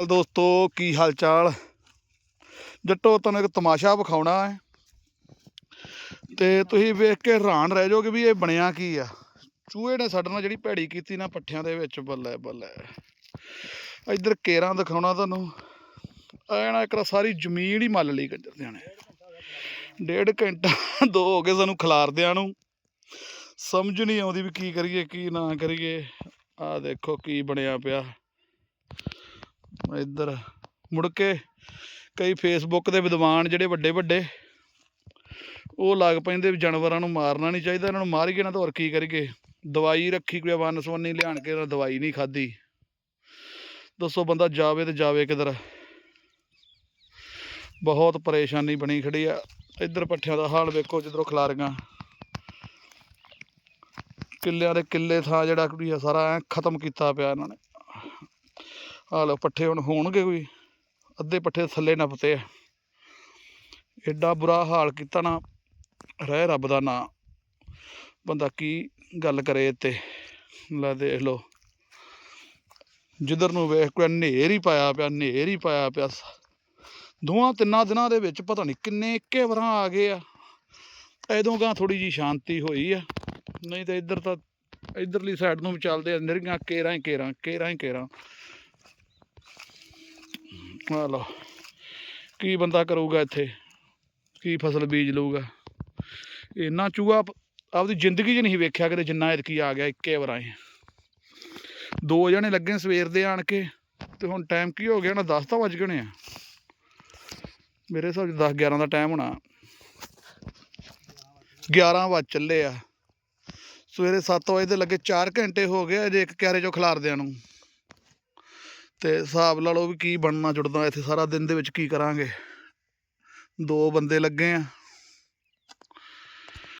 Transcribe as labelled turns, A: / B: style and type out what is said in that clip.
A: ਹਾਲ ਦੋਸਤੋ, ਕੀ ਹਾਲ ਚਾਲ ਜੱਟੋ, ਤੁਹਾਨੂੰ ਇੱਕ ਤਮਾਸ਼ਾ ਵਿਖਾਉਣਾ ਹੈ। ਤੇ ਤੁਸੀਂ ਵੇਖ ਕੇ ਹੈਰਾਨ ਰਹਿ ਜਾਓਗੇ ਵੀ ਇਹ ਬਣਿਆ ਕੀ ਆ। ਚੂਹੇ ਨੇ ਸਾਡੇ ਨਾਲ ਜਿਹੜੀ ਭੈੜੀ ਕੀਤੀ ਨਾ, ਪੱਠਿਆਂ ਦੇ ਵਿੱਚ ਬੱਲੇ ਬੱਲੇ। ਇੱਧਰ ਕੇਰਾਂ ਦਿਖਾਉਣਾ ਤੁਹਾਨੂੰ। ਐਣਾ ਇੱਕ ਸਾਰੀ ਜ਼ਮੀਨ ਹੀ ਮੱਲ ਲਈ ਕੰਜਰਦਿਆਂ ਨੇ। ਡੇਢ ਘੰਟਾ ਦੋ ਹੋ ਗਏ ਸਾਨੂੰ ਖਿਲਾਰਦਿਆਂ ਨੂੰ। ਸਮਝ ਨਹੀਂ ਆਉਂਦੀ ਵੀ ਕੀ ਕਰੀਏ, ਕੀ ਨਾ ਕਰੀਏ। ਆਹ ਦੇਖੋ ਕੀ ਬਣਿਆ ਪਿਆ। ਇੱਧਰ ਮੁੜ ਕੇ ਕਈ ਫੇਸਬੁੱਕ ਦੇ ਵਿਦਵਾਨ ਜਿਹੜੇ ਵੱਡੇ ਵੱਡੇ, ਉਹ ਲੱਗ ਪੈਂਦੇ ਵੀ ਜਾਨਵਰਾਂ ਨੂੰ ਮਾਰਨਾ ਨਹੀਂ ਚਾਹੀਦਾ, ਇਹਨਾਂ ਨੂੰ ਮਾਰੀਏ ਨਾ ਤਾਂ ਹੋਰ ਕੀ ਕਰੀਏ? ਦਵਾਈ ਰੱਖੀ ਕੋਈ ਵਨ ਸਵੰਨੀ ਲਿਆਣ ਕੇ ਇਹਨਾਂ ਦਵਾਈ ਨਹੀਂ ਖਾਧੀ। ਦੱਸੋ ਬੰਦਾ ਜਾਵੇ ਤੇ ਜਾਵੇ ਕਿਧਰ? ਬਹੁਤ ਪਰੇਸ਼ਾਨੀ ਬਣੀ ਖੜੀ ਆ। ਇੱਧਰ ਪੱਠਿਆਂ ਦਾ ਹਾਲ ਵੇਖੋ ਜਿੱਧਰੋਂ ਖਿਲਾਰੀਆਂ। ਕਿੱਲਿਆਂ ਦੇ ਕਿੱਲੇ ਥਾਂ ਜਿਹੜਾ ਕੁੜੀ ਆ ਸਾਰਾ ਐ ਖਤਮ ਕੀਤਾ ਪਿਆ ਇਹਨਾਂ ਨੇ। ਆਹ ਲਓ, ਪੱਠੇ ਹੁਣ ਹੋਣਗੇ ਕੋਈ। ਅੱਧੇ ਪੱਠੇ ਥੱਲੇ ਨੱਪਤੇ ਆ। ਐਡਾ ਬੁਰਾ ਹਾਲ ਕੀਤਾ ਨਾ, ਰਹਿ ਰੱਬ ਦਾ ਨਾਂ। ਬੰਦਾ ਕੀ ਗੱਲ ਕਰੇ ਤੇ ਲੈ ਦੇਖ ਲਓ। ਜਿੱਧਰ ਨੂੰ ਵੇਖ ਕੋਈ ਹਨੇਰ ਹੀ ਪਾਇਆ ਪਿਆ, ਹਨੇਰ ਹੀ ਪਾਇਆ ਪਿਆ। ਦੋਵਾਂ ਤਿੰਨਾਂ ਦਿਨਾਂ ਦੇ ਵਿੱਚ ਪਤਾ ਨਹੀਂ ਕਿੰਨੇ ਇੱਕੇ ਵਰਾਂ ਆ ਗਏ ਆ। ਐਦੋਂ ਗਾਂ ਥੋੜੀ ਜੀ ਸ਼ਾਂਤੀ ਹੋਈ ਆ। ਨਹੀਂ ਤਾਂ ਇੱਧਰ ਤਾਂ, ਇੱਧਰਲੀ ਸਾਈਡ ਨੂੰ ਵੀ ਚੱਲਦੇ ਆ, ਨਿਰੀਆਂ ਕੇਰਾਂ ਹੀ ਕੇਰਾਂ ਕੇਰਾਂ ਹੀ ਕੇਰਾਂ। ਆ ਲਓ। ਕੀ ਬੰਦਾ ਕਰੂਗਾ ਇੱਥੇ? ਕੀ ਫਸਲ ਬੀਜ ਲਊਗਾ? ਇੰਨਾ ਚੂਹਾ ਪ- ਆਪਦੀ ਜ਼ਿੰਦਗੀ 'ਚ ਨਹੀਂ ਵੇਖਿਆ ਕਦੇ ਜਿੰਨਾ ਇਤਕੀ ਆ ਗਿਆ ਇੱਕੇ ਵਾਰਾਂ ਹੀ ਦੋ ਜਣੇ ਲੱਗੇ ਸਵੇਰ ਦੇ ਆਣ ਕੇ ਤੇ ਹੁਣ ਟਾਈਮ ਕੀ ਹੋ ਗਿਆ? ਨਾ 10 ਤਾਂ ਵੱਜ ਗਏ ਆ। ਮੇਰੇ ਹਿਸਾਬ 'ਚ 10 11 ਦਾ ਟਾਈਮ ਹੋਣਾ। 11 ਵੱਜ ਚੱਲੇ ਆ। ਸਵੇਰੇ 7 ਵਜੇ ਦੇ ਲੱਗੇ 4 ਘੰਟੇ ਹੋ ਗਏ ਅਜੇ ਇੱਕ ਕਿਆਰੇ ਚੋਂ ਖਿਲਾਰਦਿਆਂ ਨੂੰ। ਤੇ ਹਿਸਾਬ ਲਾ ਲਓ ਵੀ ਕੀ ਬਣਨਾ ਜੁੜਦਾ ਇੱਥੇ ਸਾਰਾ ਦਿਨ ਦੇ ਵਿੱਚ ਕੀ ਕਰਾਂਗੇ। ਦੋ ਬੰਦੇ ਲੱਗੇ ਆ।